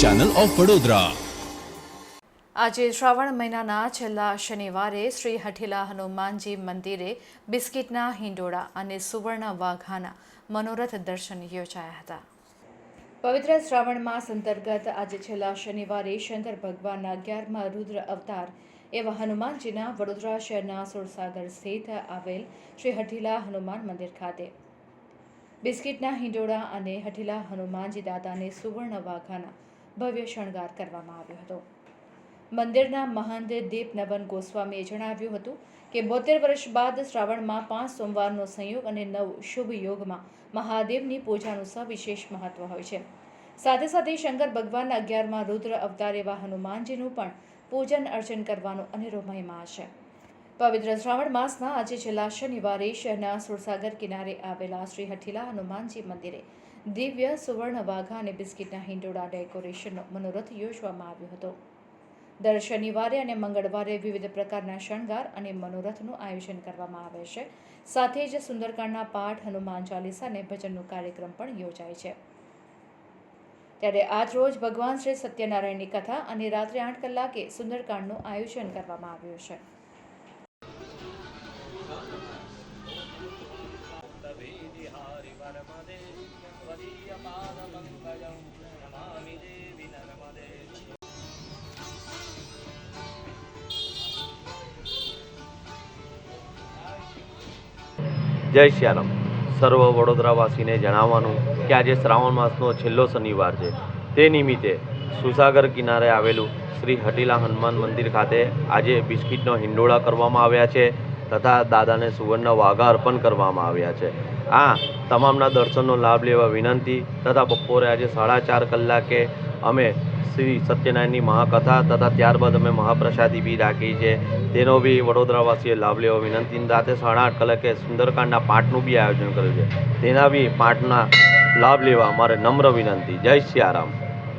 Channel of Vadodara આજે શ્રાવણ મહિનાના છેલ્લા શનિવારે શ્રી હઠીલા હનુમાનજી મંદિરે બિસ્કિટના હિંડોળા અને સુવર્ણ વાઘાના મનોરથ દર્શન યોજાયા હતા. પવિત્ર શ્રાવણ માસ અંતર્ગત આજે છેલ્લા શનિવારે શંકર ભગવાનના અગિયારમાં રુદ્ર અવતાર એવા હનુમાનજીના વડોદરા શહેરના સુરસાગર સ્થિત આવેલ શ્રી હઠીલા હનુમાન મંદિર ખાતે બિસ્કિટના હિંડોળા અને હઠીલા હનુમાનજી દાદાને સુવર્ણ વાઘાના ભવ્ય શણગાર કરવામાં આવ્યો હતો. મંદિરના મહંત દીપનવન ગોસ્વામીએ જણાવ્યું હતું કે બોતેર વર્ષ બાદ શ્રાવણમાં પાંચ સોમવારનો સંયોગ અને નવ શુભ યોગમાં મહાદેવની પૂજાનું સવિશેષ મહત્વ હોય છે. સાથે સાથે શંકર ભગવાનના અગિયારમાં રુદ્ર અવતાર એવા હનુમાનજીનું પણ પૂજન અર્ચન કરવાનો અનેરો મહિમા છે. પવિત્ર શ્રાવણ માસના આજે છેલ્લા શનિવારે શહેરના સુરસાગર કિનારે આવેલા શ્રી હઠીલા હનુમાનજી મંદિરે દિવ્ય સુવર્ણ વાઘા અને બિસ્કિટના હિંડોળા ડેકોરેશનનો મનોરથ યોજવામાં આવ્યો હતો. દર શનિવારે અને મંગળવારે વિવિધ પ્રકારના શણગાર અને મનોરથનું આયોજન કરવામાં આવે છે. સાથે જ સુંદરકાંડના પાઠ, હનુમાન ચાલીસા અને ભજનનો કાર્યક્રમ પણ યોજાય છે. ત્યારે આજ રોજ ભગવાન શ્રી સત્યનારાયણની કથા અને રાત્રે આઠ કલાકે સુંદરકાંડનું આયોજન કરવામાં આવ્યું છે. જય શ્યારામ સર્વ વડોદરાવાસીને જણાવવાનું કે આજે શ્રાવણ માસનો છેલ્લો શનિવાર છે. તે નિમિત્તે સુસાગર કિનારે આવેલું શ્રી હટીલા હનુમાન મંદિર ખાતે આજે બિસ્કિટનો હિંડોળા કરવામાં આવ્યા છે. તથા દાદાને સુવર્ણ વાઘા અર્પણ કરવામાં આવ્યા છે. આ તમામના દર્શનનો લાભ લેવા વિનંતી તથા બપોરે આજે સાડા ચાર કલાકે અમે શ્રી સત્યનારાયણની મહાકથા તથા ત્યારબાદ અમે મહાપ્રસાદી બી રાખી છે. તેનો બી વડોદરાવાસીએ લાભ લેવા વિનંતી. રાતે સાડા આઠ કલાકે સુંદરકાંડના પાઠનું બી આયોજન કર્યું છે. તેના બી પાઠના લાભ લેવા અમારે નમ્ર વિનંતી. જય સિયારામ